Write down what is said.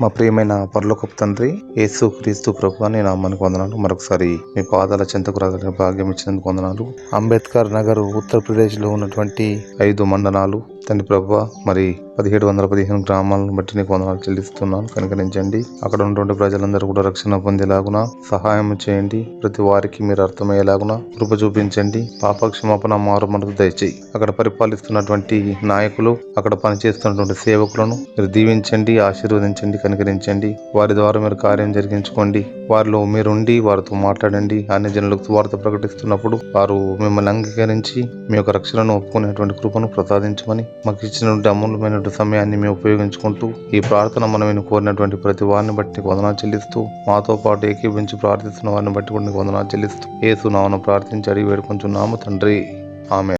మా ప్రియమైన పరలోకపు తండ్రి యేసు క్రీస్తు ప్రభు అని నామానికి వందనాలు. మరొకసారి మీ పాదాల చెంతకు రాగలిగిన భాగ్యం ఇచ్చినందుకు వందనాలు. అంబేద్కర్ నగర్ ఉత్తరప్రదేశ్లో ఉన్నటువంటి ఐదు మండలాలు. తండ్రి ప్రభు మరి పదిహేడు వందల పదిహేను గ్రామాలను బట్టి నీకు వందనాలు చెల్లిస్తున్నాను. కనుకరించండి. అక్కడ ఉన్నటువంటి ప్రజలందరూ కూడా రక్షణ పొందేలాగున సహాయం చేయండి. ప్రతి వారికి మీరు అర్థమయ్యేలాగున కృప చూపించండి. పాప క్షమాపణ మారు మనకు దయచేయి. అక్కడ పరిపాలిస్తున్నటువంటి నాయకులు అక్కడ పనిచేస్తున్నటువంటి సేవకులను మీరు దీవించండి ఆశీర్వదించండి కనికరించండి. వారి ద్వారా మీరు కార్యం జరిగించుకోండి. వారిలో మీరుండి వారితో మాట్లాడండి. అన్ని జనులకు వార్త ప్రకటిస్తున్నప్పుడు వారు మిమ్మల్ని అంగీకరించి మీ యొక్క రక్షణను ఒప్పుకునేటువంటి కృపను ప్రసాదించమని మాకు ఇచ్చినటువంటి అమూల్యమైనటువంటి సమయాన్ని మేము ఉపయోగించుకుంటూ ఈ ప్రార్థన మనమే కోరినటువంటి ప్రతి వారిని బట్టి నీకు వందనాలు చెల్లిస్తూ మాతో పాటు ఏకీభించి ప్రార్థిస్తున్న వారిని బట్టి కూడా నీకు వందనాలు చెల్లిస్తూ ఏసు నామను ప్రార్థించి అడిగి వేడుకుంటున్నాము తండ్రి. ఆమె